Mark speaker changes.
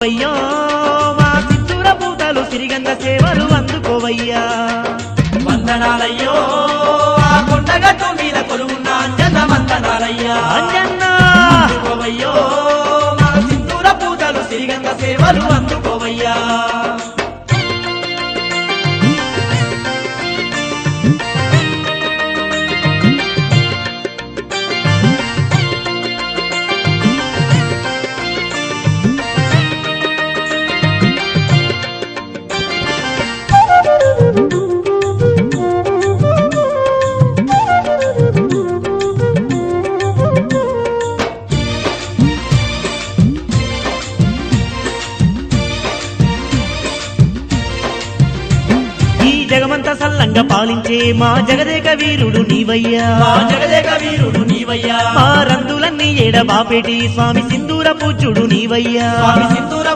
Speaker 1: అయ్యో మా సిద్ధూర పూతలు సిరిగంగ సేవలు అందుకోవయ్యా.
Speaker 2: వందనాలయ్యో ఆ కొండగట్టు మీద కొలువున్న అంజన వందనాలయ్యా.
Speaker 1: అంజన్నా!
Speaker 2: అందుకోవయ్యో మా సింధూర పూజలు సిరిగంగ సేవలు అందుకోవయ్యా.
Speaker 1: ఈ జగమంత సల్లంగా పాలించే మా జగదేక వీరుడు నీవయ్యా.
Speaker 2: మా జగదేక వీరుడు నీవయ్యా.
Speaker 1: మా రందులన్నీ ఏడబాపేటి స్వామి సింధూర పూజ్యుడు నీవయ్యా.
Speaker 2: స్వామి సింధూర